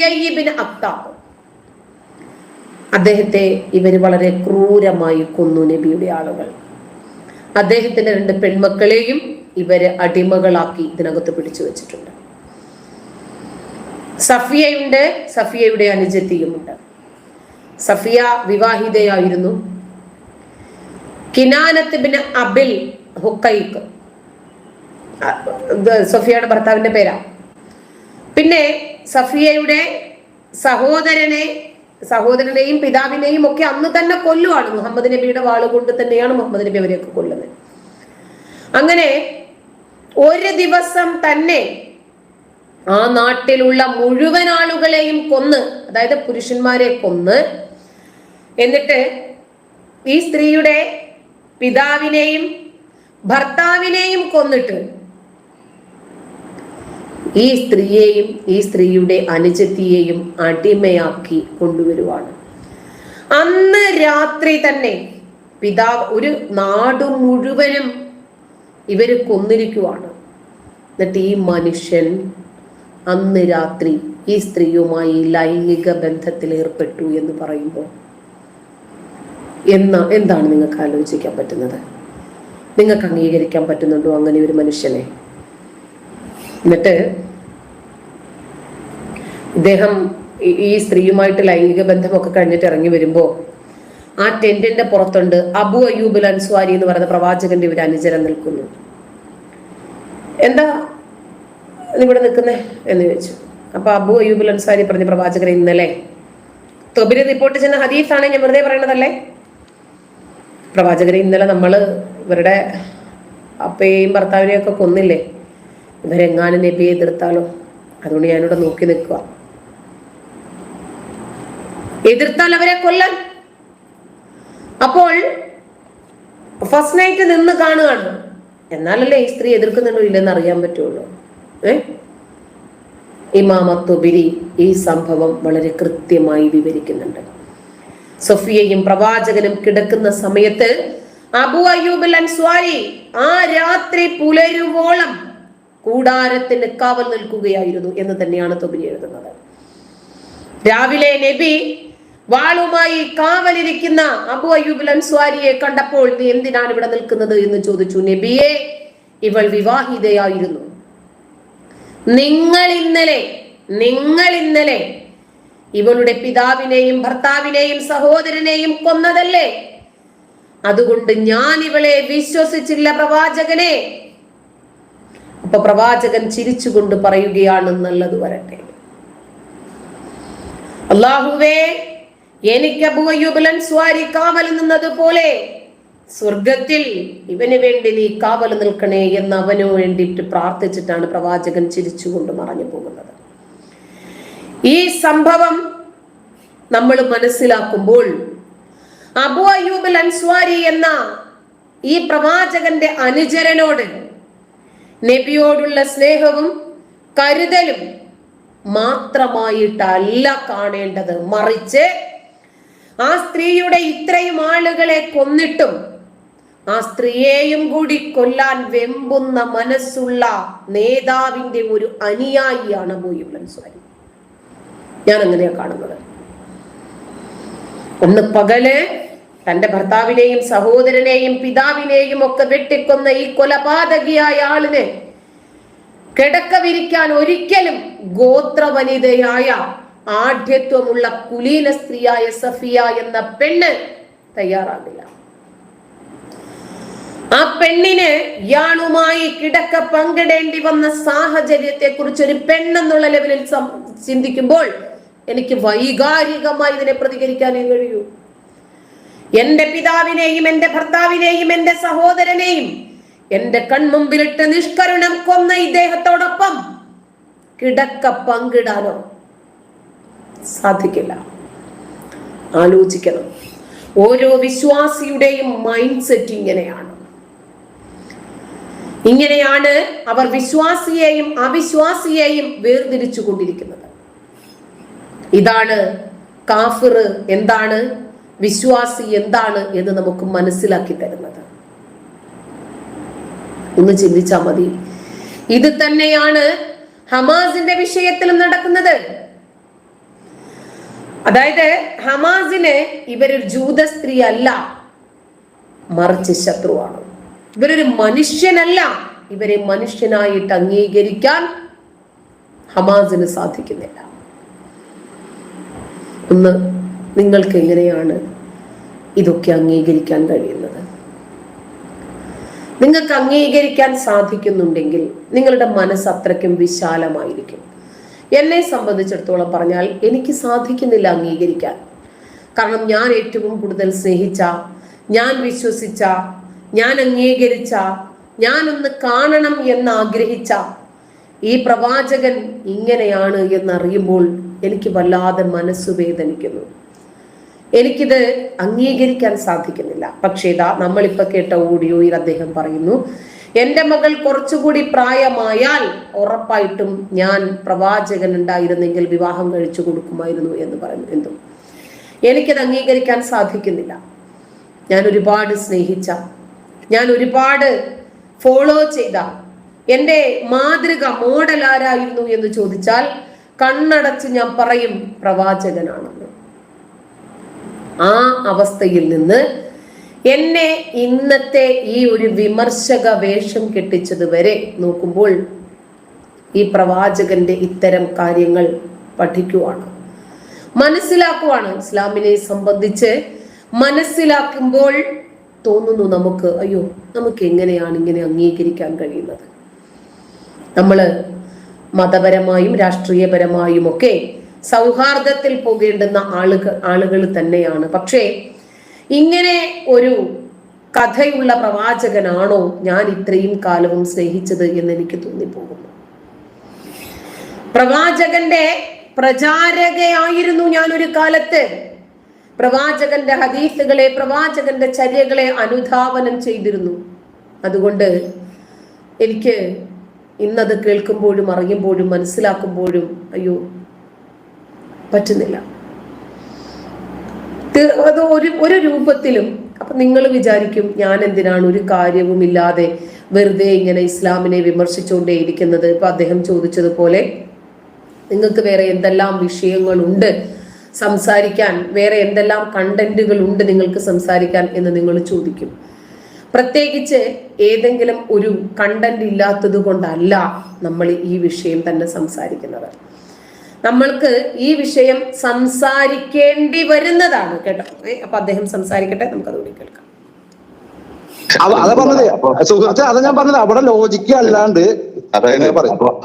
ഹുയയ്യിബിന് അക്താബ് അദ്ദേഹത്തെ ഇവർ വളരെ ക്രൂരമായി കൊന്നു നബിയുടെ ആളുകൾ. അദ്ദേഹത്തിന്റെ രണ്ട് പെൺമക്കളെയും ഇവർ അടിമകളാക്കി ഇതിനകത്ത് പിടിച്ചു വെച്ചിട്ടുണ്ട്. സഫിയയുണ്ട് സഫിയയുടെ അനുജത്തിയുമുണ്ട്. സഫിയ വിവാഹിതയായിരുന്നു. കിനാനത്ത് പിന്നെ അബിൽ ഹുക്കൈക്ക് സഫിയയുടെ ഭർത്താവിന്റെ പേരാ. പിന്നെ സഫിയയുടെ സഹോദരനെ സഹോദരനെയും പിതാവിനെയും ഒക്കെ അന്ന് തന്നെ കൊല്ലുവാണ്. മുഹമ്മദ് നബിയുടെ വാൾ കൊണ്ട് തന്നെയാണ് മുഹമ്മദ് നബി അവരെയൊക്കെ കൊല്ലുന്നത്. അങ്ങനെ ഒരു ദിവസം തന്നെ ആ നാട്ടിലുള്ള മുഴുവൻ ആളുകളെയും കൊന്ന് അതായത് പുരുഷന്മാരെ കൊന്ന് എന്നിട്ട് ഈ സ്ത്രീയുടെ പിതാവിനെയും ഭർത്താവിനെയും കൊന്നിട്ട് ഈ സ്ത്രീയെയും ഈ സ്ത്രീയുടെ അനുജത്തിയെയും അടിമയാക്കി കൊണ്ടുവരുവാണ്. അന്ന് രാത്രി തന്നെ പിതാവ് ഒരു നാടു മുഴുവനും ഇവർ കൊന്നിരിക്കുവാണ്. എന്നിട്ട് ഈ മനുഷ്യൻ അന്ന് രാത്രി ഈ സ്ത്രീയുമായി ലൈംഗിക ബന്ധത്തിൽ ഏർപ്പെട്ടു എന്ന് പറയുമ്പോൾ എന്ന എന്താണ് നിങ്ങൾക്ക് ആലോചിക്കാൻ പറ്റുന്നത്? നിങ്ങൾക്ക് അംഗീകരിക്കാൻ പറ്റുന്നുണ്ടോ അങ്ങനെ ഒരു മനുഷ്യനെ? എന്നിട്ട് ഇദ്ദേഹം ഈ- സ്ത്രീയുമായിട്ട് ലൈംഗിക ബന്ധമൊക്കെ കഴിഞ്ഞിട്ട് ഇറങ്ങി വരുമ്പോ ആ ടെന്റിന്റെ പുറത്തുണ്ട് അബു അയ്യൂബുൽ അൻസ്വാരി എന്ന് പറയുന്ന പ്രവാചകന്റെ ഇവിടെ അനുചരം നിൽക്കുന്നു. എന്താ ഇവിടെ നിൽക്കുന്നേ എന്ന് ചോദിച്ചു. അപ്പൊ അബു അയ്യൂബുൽ അൻസ്വാരി പറഞ്ഞ പ്രവാചകൻ ഇന്നലെ തൊബിരി റിപ്പോർട്ട് ചെയ്യുന്ന ഹദീഫാണ് ഞാൻ വെറുതെ പറയണതല്ലേ? പ്രവാചകരെ ഇന്നലെ നമ്മൾ ഇവരുടെ അപ്പയെയും ഭർത്താവിനെയും ഒക്കെ കൊന്നില്ലേ? ഇവരെങ്ങാനും നബിയെ എതിർത്താലോ? അതുകൊണ്ട് ഞാനിവിടെ നോക്കി നിൽക്കുക. എതിർത്താൽ അവരെ കൊല്ലാൻ അപ്പോൾ ഫസ്റ്റ് നൈറ്റ് നിന്ന് കാണുകയാണ്. എന്നാലല്ലേ ഈ സ്ത്രീ എതിർക്കുന്നുണ്ടോ ഇല്ലെന്ന് അറിയാൻ പറ്റുള്ളൂ. ഏ? ഇമാമത്തുബിരി ഈ സംഭവം വളരെ കൃത്യമായി വിവരിക്കുന്നുണ്ട്. സൊഫിയയും പ്രവാചകനും കിടക്കുന്ന സമയത്ത് അബു അയ്യൂബ് അൻസ്വാരി ആ രാത്രി പുലരുവോളം കൂടാരത്തിന് കാവൽ നിൽക്കുകയായിരുന്നു എന്ന് തന്നെയാണ് തൊബിനി എഴുതുന്നത്. രാവിലെ നബി വാളുമായി കാവലിരിക്കുന്ന അബു അയ്യൂബ് അൻസ്വാരിയെ കണ്ടപ്പോൾ നീ എന്തിനാണ് ഇവിടെ നിൽക്കുന്നത് എന്ന് ചോദിച്ചു. നബിയെ ഇവൾ വിവാഹിതയായിരുന്നു. നിങ്ങൾ ഇന്നലെ നിങ്ങൾ ഇന്നലെ ഇവളുടെ പിതാവിനെയും ഭർത്താവിനെയും സഹോദരനെയും കൊന്നതല്ലേ? അതുകൊണ്ട് ഞാൻ ഇവളെ വിശ്വസിച്ചില്ല പ്രവാചകനെ. അപ്പൊ പ്രവാചകൻ ചിരിച്ചുകൊണ്ട് പറയുകയാണ് വരട്ടെ. അള്ളാഹുവേ എനിക്ക് അബൂയ്യൂബലൻ സ്വാരി കാവൽ നിന്നത് പോലെ സ്വർഗത്തിൽ ഇവന് വേണ്ടി നീ കാവൽ നിൽക്കണേ എന്ന് അവനു വേണ്ടിയിട്ട് പ്രാർത്ഥിച്ചിട്ടാണ് പ്രവാചകൻ ചിരിച്ചുകൊണ്ട് മറഞ്ഞു പോകുന്നത്. ഈ സംഭവം നമ്മൾ മനസ്സിലാക്കുമ്പോൾ അബു അയ്യൂബ് അൻസ്വാരി എന്ന ഈ പ്രവാചകന്റെ അനുചരനോട് നബിയോടുള്ള സ്നേഹവും കരുതലും മാത്രമായിട്ടല്ല കാണേണ്ടത്. മറിച്ച് ആ സ്ത്രീയുടെ ഇത്രയും ആളുകളെ കൊന്നിട്ടും ആ സ്ത്രീയെയും കൂടി കൊല്ലാൻ വെമ്പുന്ന മനസ്സുള്ള നേതാവിന്റെ ഒരു അനുയായിയാണ് അബൂയുബ് അൻസ്വാരി ഞാൻ അങ്ങനെയാണ് കാണുന്നത്. ഒന്ന് പകൽ തന്റെ ഭർത്താവിനെയും സഹോദരനെയും പിതാവിനെയും ഒക്കെ വെട്ടിക്കൊന്ന ഈ കൊലപാതകിയായ ആളിന് കിടക്ക വിരിക്കാൻ ഒരിക്കലും ഗോത്രവനിതയായ ആഢ്യത്വമുള്ള കുലീന സ്ത്രീയായ സഫിയ എന്ന പെണ്ണ് തയ്യാറാകില്ല ആ പെണ്ണിന് യാണുമായി കിടക്ക പങ്കിടേണ്ടി വന്ന സാഹചര്യത്തെ കുറിച്ച് ഒരു പെണ്ണെന്നുള്ള ലെവലിൽ ചിന്തിക്കുമ്പോൾ എനിക്ക് വൈകാരികമായി ഇതിനെ പ്രതികരിക്കാനേ കഴിയൂ. എന്റെ പിതാവിനെയും എന്റെ ഭർത്താവിനെയും എന്റെ സഹോദരനെയും എന്റെ കൺമുമ്പിലിട്ട് നിഷ്കരുണം കൊന്ന ഇദ്ദേഹത്തോടൊപ്പം കിടക്ക പങ്കിടാനോ സാധിക്കില്ല. ആലോചിക്കണം. ഓരോ വിശ്വാസിയുടെയും മൈൻഡ് സെറ്റ് ഇങ്ങനെയാണ്. ഇങ്ങനെയാണ് അവർ വിശ്വാസിയെയും അവിശ്വാസിയെയും വേർതിരിച്ചു കൊണ്ടിരിക്കുന്നത് ഇതാണ് കാഫിർ എന്താണ്? വിശ്വാസി എന്താണ് എന്ന് നമുക്ക് മനസ്സിലാക്കി തരുന്നത്. ഒന്ന് ചിന്തിച്ചാ മതി. ഇത് തന്നെയാണ് ഹമാസിന്റെ വിഷയത്തിലും നടക്കുന്നത്. അതായത് ഹമാസിന് ഇവരൊരു ജൂത സ്ത്രീ അല്ല മറിച്ച് ശത്രുവാണ്. ഇവരൊരു മനുഷ്യനല്ല ഇവരെ മനുഷ്യനായിട്ട് അംഗീകരിക്കാൻ ഹമാസിന് സാധിക്കുന്നില്ല. ഒന്ന് നിങ്ങൾക്ക് എങ്ങനെയാണ് ഇതൊക്കെ അംഗീകരിക്കാൻ കഴിയുന്നത്? നിങ്ങൾക്ക് അംഗീകരിക്കാൻ സാധിക്കുന്നുണ്ടെങ്കിൽ നിങ്ങളുടെ മനസ്സ് അത്രയ്ക്കും വിശാലമായിരിക്കും. എന്നെ സംബന്ധിച്ചിടത്തോളം പറഞ്ഞാൽ എനിക്ക് സാധിക്കുന്നില്ല അംഗീകരിക്കാൻ. കാരണം ഞാൻ ഏറ്റവും കൂടുതൽ സ്നേഹിച്ച ഞാൻ വിശ്വസിച്ച ഞാൻ അംഗീകരിച്ച ഞാനൊന്ന് കാണണം എന്ന് ആഗ്രഹിച്ച ഈ പ്രവാചകൻ ഇങ്ങനെയാണ് എന്നറിയുമ്പോൾ എനിക്ക് വല്ലാതെ മനസ്സു വേദനിക്കുന്നു എനിക്കിത് അംഗീകരിക്കാൻ സാധിക്കുന്നില്ല. പക്ഷേ ഇതാ നമ്മളിപ്പോ കേട്ട ഓഡിയോയിൽ അദ്ദേഹം പറയുന്നു. എന്റെ മകൾ കുറച്ചുകൂടി പ്രായമായാൽ ഉറപ്പായിട്ടും ഞാൻ പ്രവാചകൻ ഉണ്ടായിരുന്നെങ്കിൽ വിവാഹം കഴിച്ചു കൊടുക്കുമായിരുന്നു എന്ന് പറഞ്ഞു എന്തും. എനിക്കത് അംഗീകരിക്കാൻ സാധിക്കുന്നില്ല. ഞാൻ ഒരുപാട് സ്നേഹിച്ച ഞാൻ ഒരുപാട് ഫോളോ ചെയ്ത എന്റെ മാതൃക മോഡൽ ആരായിരുന്നു എന്ന് ചോദിച്ചാൽ കണ്ണടച്ച് ഞാൻ പറയും പ്രവാചകനാണെന്ന് ആ അവസ്ഥയിൽ നിന്ന് എന്നെ ഇന്നത്തെ ഈ ഒരു വിമർശക വേഷം കെട്ടിച്ചത് വരെ നോക്കുമ്പോൾ ഈ പ്രവാചകന്റെ ഇത്തരം കാര്യങ്ങൾ പഠിക്കുവാണ്. മനസ്സിലാക്കുവാണ്. ഇസ്ലാമിനെ സംബന്ധിച്ച് മനസ്സിലാക്കുമ്പോൾ തോന്നുന്നു നമുക്ക് അയ്യോ നമുക്ക് എങ്ങനെയാണ് ഇങ്ങനെ അംഗീകരിക്കാൻ കഴിയുന്നത്? നമ്മൾ മതപരമായും രാഷ്ട്രീയപരമായും ഒക്കെ സൗഹാർദ്ദത്തിൽ പോകേണ്ടുന്ന ആളുകൾ ആളുകൾ തന്നെയാണ്. പക്ഷേ ഇങ്ങനെ ഒരു കഥയുള്ള പ്രവാചകനാണോ ഞാൻ ഇത്രയും കാലവും സ്നേഹിച്ചത് എന്ന് എനിക്ക് തോന്നിപ്പോകുന്നു. പ്രവാചകന്റെ പ്രചാരകയായിരുന്നു ഞാൻ ഒരു കാലത്ത്. പ്രവാചകന്റെ ഹദീസുകളെ പ്രവാചകന്റെ ചര്യകളെ അനുധാവനം ചെയ്തിരുന്നു. അതുകൊണ്ട് എനിക്ക് ഇന്നത് കേൾക്കുമ്പോഴും അറിയുമ്പോഴും മനസ്സിലാക്കുമ്പോഴും അയ്യോ പറ്റുന്നില്ല. അത് ഒരു ഒരു രൂപത്തിലും അപ്പൊ നിങ്ങൾ വിചാരിക്കും ഞാൻ എന്തിനാണ് ഒരു കാര്യവും ഇല്ലാതെ വെറുതെ ഇങ്ങനെ ഇസ്ലാമിനെ വിമർശിച്ചുകൊണ്ടേയിരിക്കുന്നത് ഇപ്പൊ അദ്ദേഹം ചോദിച്ചതുപോലെ നിങ്ങൾക്ക് വേറെ എന്തെല്ലാം വിഷയങ്ങളുണ്ട്? സംസാരിക്കാൻ വേറെ എന്തെല്ലാം കണ്ടന്റുകൾ ഉണ്ട് നിങ്ങൾക്ക് സംസാരിക്കാൻ എന്ന് നിങ്ങൾ ചോദിക്കും. പ്രത്യേകിച്ച് ഏതെങ്കിലും ഒരു കണ്ടന്റ് ഇല്ലാത്തത് കൊണ്ടല്ല നമ്മൾ ഈ വിഷയം തന്നെ സംസാരിക്കുന്നത്. നമ്മൾക്ക് ഈ വിഷയം സംസാരിക്കേണ്ടി വരുന്നതാണ് കേട്ടോ. അപ്പൊ അദ്ദേഹം സംസാരിക്കട്ടെ നമുക്ക് കൂടി കേൾക്കാം. അതാ പറഞ്ഞത്. സുഹൃത്തെ അതാ ഞാൻ പറഞ്ഞത്. അവിടെ ലോജിക്ക് അല്ലാണ്ട് അതായത്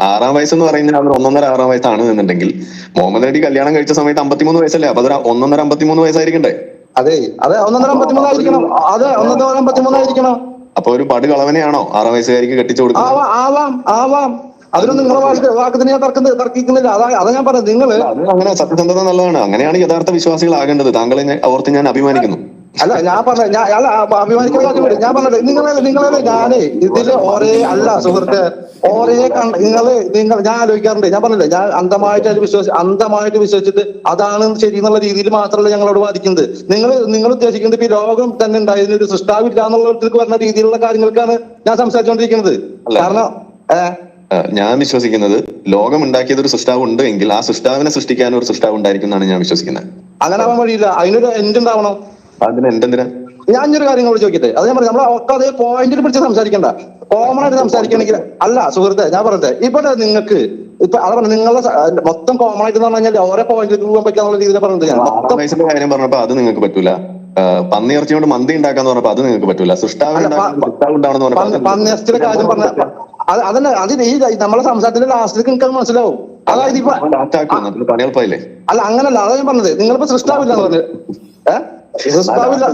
ആറാം വയസ്സെന്ന് പറയുന്നത് അവർ ഒന്നൊന്നര ആറാം വയസ്സാണ് എന്നുണ്ടെങ്കിൽ മുഹമ്മദ് അലി കല്യാണം കഴിച്ച സമയത്ത് അമ്പത്തിമൂന്ന് വയസ്സല്ലേ? അപ്പൊ അതൊരു ഒന്നൊന്നര അമ്പത്തിമൂന്ന് വയസ്സായിരിക്കണ്ടേ? അതെ അതെ ഒന്നൊന്നര അമ്പത്തിമൂന്നായിരിക്കണം അതെ ഒന്നൊന്നര അമ്പത്തിമൂന്നായിരിക്കണം അപ്പൊ ഒരു പട് കളവനെയാണോ ആറാം വയസ്സുകാരിക്ക് കെട്ടിച്ചു കൊടുക്കുന്നത്? ആവാം ആവാം. അതിനൊന്നും നിങ്ങളെ വാക്ക് വാക്കത്തിന് ഞാൻ തർക്കം തർക്കിക്കുന്നില്ല. അതാ അതാ ഞാൻ പറഞ്ഞത്. നിങ്ങൾ അങ്ങനെ സത്യസന്ധത നല്ലതാണ്. അങ്ങനെയാണ് യഥാർത്ഥ വിശ്വാസികളാകേണ്ടത്. താങ്കളെ ഓർത്ത് ഞാൻ അഭിമാനിക്കുന്നു. അല്ല ഞാൻ പറഞ്ഞ ഞാൻ അല്ല അഭിമാനിക്കുന്ന ഞാൻ പറഞ്ഞത് നിങ്ങളെ നിങ്ങളെ ഞാനേ ഇതിൽ ഒരേ അല്ല സുഹൃത്തെ ഒരേ കണ്ട നിങ്ങൾ നിങ്ങൾ ഞാൻ ആലോചിക്കാറുണ്ട്. ഞാൻ പറഞ്ഞില്ല ഞാൻ അന്ധമായിട്ട് വിശ്വസി അന്ധമായിട്ട് വിശ്വസിച്ചിട്ട് അതാണ് ശരി എന്നുള്ള രീതിയിൽ മാത്രമല്ല ഞങ്ങളോട് വാദിക്കുന്നത്. നിങ്ങൾ നിങ്ങൾ ഉദ്ദേശിക്കുന്നത് ഈ രോഗം തന്നെ ഉണ്ടായതിന് ഒരു സൃഷ്ടാവില്ല എന്നുള്ള വരുന്ന രീതിയിലുള്ള കാര്യങ്ങൾക്കാണ് ഞാൻ സംസാരിച്ചുകൊണ്ടിരിക്കുന്നത്. കാരണം ഏഹ് ഞാൻ വിശ്വസിക്കുന്നത് ലോകം ഉണ്ടാക്കിയത് ഒരു സൃഷ്ടാവ് ഉണ്ട് എങ്കിൽ ആ സൃഷ്ടാവിനെ സൃഷ്ടിക്കാൻ ഒരു സൃഷ്ടാവ് ഉണ്ടായിരിക്കും എന്നാണ് ഞാൻ വിശ്വസിക്കുന്നത്. അങ്ങനെ ആവാൻ വഴിയില്ല. അതിനൊരു എൻഡ് ഉണ്ടാവണം. അതിന് എന്തെന്തിനാ? ഞാൻ ഒരു കാര്യം കൂടി ചോദിക്കട്ടെ? അത് ഞാൻ പറഞ്ഞു നമ്മൾ ഒക്കെ അതേ പോയിന്റിൽ പിടിച്ച് സംസാരിക്കണ്ട. കോമൺ ആയിട്ട് സംസാരിക്കണമെങ്കിൽ അല്ല സുഹൃത്തെ ഞാൻ പറഞ്ഞത് ഇവിടെ നിങ്ങൾക്ക് ഇപ്പൊ അത് പറഞ്ഞു നിങ്ങളുടെ മൊത്തം കോമൺ ആയിട്ട് എന്ന് പറഞ്ഞു കഴിഞ്ഞാൽ ഓരോ പോയിന്റിലേക്ക് പോകാൻ പറ്റാന്നുള്ള രീതിയിൽ പറഞ്ഞത് ഞാൻ. മൊത്തം കാര്യം പറഞ്ഞപ്പോ അത് നിങ്ങൾക്ക് പറ്റൂല. ആ, പന്നി ഇറച്ചി കൊണ്ട് മന്തി ഉണ്ടാക്കാന്ന് പറഞ്ഞപ്പോ അത് നിങ്ങൾക്ക് പറ്റൂല. സൃഷ്ടാവ് ഉണ്ടാവണമെന്ന് പറഞ്ഞപ്പോ കാര്യം പറഞ്ഞ അതിന് ഈ നമ്മളെ സംസാരത്തിന്റെ ലാസ്റ്റിലേക്ക് നിങ്ങൾക്ക് മനസ്സിലാവും. അതായത് ഇപ്പൊ അതിന് അല്ല അങ്ങനല്ല. അതാ ഞാൻ പറഞ്ഞത്. നിങ്ങളിപ്പോ സൃഷ്ടാവില്ല പറഞ്ഞത്. സൃഷ്ടാവില്ല.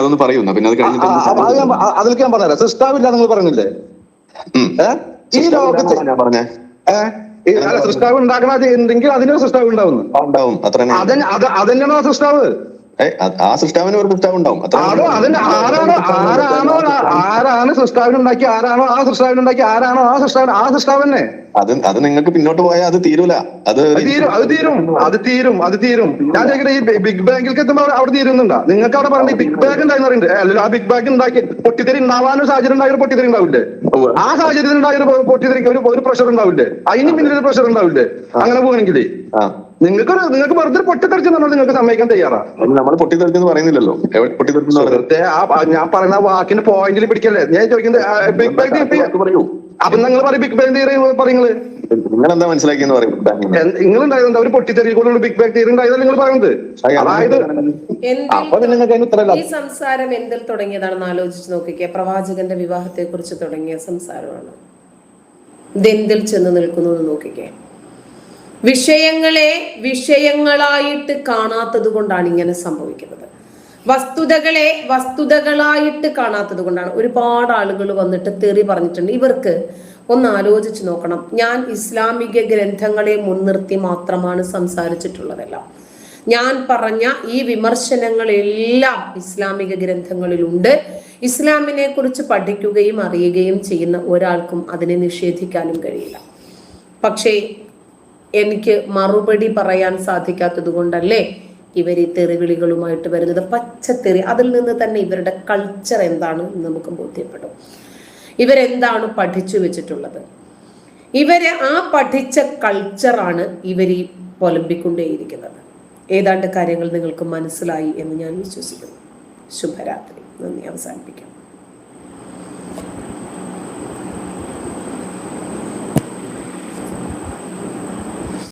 അതൊന്ന് പിന്നെ അത് കഴിഞ്ഞിട്ട് അതിലേക്ക് ഞാൻ പറഞ്ഞുതരാം. സൃഷ്ടാവില്ല നിങ്ങൾ പറയുന്നില്ലേ ഈ ലോകത്ത് സൃഷ്ടാവ് ഉണ്ടാക്കണ ഉണ്ടെങ്കിൽ അതിനൊരു സൃഷ്ടാവ് ഉണ്ടാവുന്നു. ആ, ഉണ്ടാവും. അത്ര തന്നെ. അതെ അത് അതന്നെയാണ് ആ സൃഷ്ടാവ്? ആ- സൃഷ്ടാവിന് ഒരു സൃഷ്ടാവ് ഉണ്ടാവും ആരാണോ? ആരാണോ? ആരാണ് സൃഷ്ടാവിനുണ്ടാക്കി? ആരാണോ ആ സൃഷ്ടാവിനുണ്ടാക്കി? ആരാണോ ആ സൃഷ്ടാവിന്? ആ സൃഷ്ടാവിനെ അത് അത് നിങ്ങൾക്ക് പിന്നോട്ട് പോയാൽ അത് തീരൂല. അത് അത് തീരും അത് തീരും അത് തീരും അത് തീരും. ഞാൻ ചോദിക്കട്ടെ ഈ ബിഗ് ബാങ്കിലേക്ക് എത്തുമ്പോൾ അവിടെ- തീരുന്നുണ്ടോ? നിങ്ങൾക്ക് അവിടെ പറഞ്ഞ ബിഗ് ബാഗ് ഉണ്ടായി പറയുന്നുണ്ട്. അല്ലല്ലോ ആ ബിഗ് ബാഗ് ഉണ്ടാക്കി പൊട്ടിത്തെറി ഉണ്ടാവാനും സാഹചര്യം ഉണ്ടായ ഒരു പൊട്ടിത്തെറി ഉണ്ടാവില്ലേ? ആ സാഹചര്യത്തിൽ ഉണ്ടായ ഒരു പൊട്ടിത്തെറിക്ക് ഒരു പ്രഷർ ഉണ്ടാവില്ലേ? അതിന് പിന്നിൽ ഒരു പ്രഷർ ഉണ്ടാവില്ലേ? അങ്ങനെ പോകണമെങ്കിൽ നിങ്ങൾക്ക് നിങ്ങൾക്ക് വെറുതെ പൊട്ടിത്തെറിച്ച് പറഞ്ഞാൽ നിങ്ങൾക്ക് സമ്മതിക്കാൻ തയ്യാറാ. നമ്മൾ പൊട്ടിത്തെറിച്ചെന്ന് പറയുന്നില്ലല്ലോ. പൊട്ടിത്തെറിച്ചെന്ന് ആ ഞാൻ പറയുന്ന വാക്കിന്റെ പോയിന്റിൽ പിടിക്കല്ലേ? ഞാൻ ചോദിക്കുന്നത് ബിഗ് ബാങ് തിയറി പറയൂ. അപ്പൊ നിങ്ങൾ പറയും ബിഗ് ബാങ് തിയറി പറയുന്നത് നിങ്ങൾ എന്താ മനസ്സിലാക്കിയെന്ന് പറയും. നിങ്ങൾ ഉണ്ടായത് അവർ പൊട്ടിത്തെറിക്കുള്ള ബിഗ് ബാങ് തിയറി ഉണ്ടായതല്ല നിങ്ങൾ പറയുന്നത്. അതായത് അപ്പൊ നിങ്ങൾക്ക് അതിന് ഉത്തരമില്ല. ഈ സംസാരം എന്തിൽ തുടങ്ങിയതാണെന്ന് ആലോചിച്ച് നോക്കിക്കേ. പ്രവാചകന്റെ വിവാഹത്തെ കുറിച്ച് തുടങ്ങിയ സംസാരമാണ്. ഇതെന്തിൽ ചെന്ന് നിൽക്കുന്നു എന്ന് നോക്കിക്കേ. വിഷയങ്ങളെ വിഷയങ്ങളായിട്ട് കാണാത്തത് കൊണ്ടാണ് ഇങ്ങനെ സംഭവിക്കുന്നത്. വസ്തുതകളെ വസ്തുതകളായിട്ട് കാണാത്തത് കൊണ്ടാണ്. ഒരുപാട് ആളുകൾ വന്നിട്ട് തെറി പറഞ്ഞിട്ടുണ്ട്. ഇവർക്ക് ഒന്ന് ആലോചിച്ച് നോക്കണം. ഞാൻ ഇസ്ലാമിക ഗ്രന്ഥങ്ങളെ മുൻനിർത്തി മാത്രമാണ് സംസാരിച്ചിട്ടുള്ളതല്ല. ഞാൻ പറഞ്ഞ ഈ വിമർശനങ്ങളെല്ലാം ഇസ്ലാമിക ഗ്രന്ഥങ്ങളിലുണ്ട്. ഇസ്ലാമിനെ കുറിച്ച് പഠിക്കുകയും അറിയുകയും ചെയ്യുന്ന ഒരാൾക്കും അതിനെ നിഷേധിക്കാനും കഴിയില്ല. പക്ഷേ എനിക്ക് മറുപടി പറയാൻ സാധിക്കാത്തത് കൊണ്ടല്ലേ ഇവർ ഈ തെറിവിളികളുമായിട്ട് വരുന്നത്? പച്ചത്തെറി അതിൽ നിന്ന് തന്നെ ഇവരുടെ കൾച്ചർ എന്താണ് നമുക്ക് ബോധ്യപ്പെടും. ഇവരെന്താണ് പഠിച്ചു വെച്ചിട്ടുള്ളത്? ഇവരെ ആ പഠിച്ച കൾച്ചറാണ് ഇവർ ഈ പൊലമ്പിക്കൊണ്ടേയിരിക്കുന്നത്. ഏതാണ്ട് കാര്യങ്ങൾ നിങ്ങൾക്ക് മനസ്സിലായി എന്ന് ഞാൻ വിശ്വസിക്കുന്നു. ശുഭരാത്രി. നന്ദി. അവസാനിപ്പിക്കാം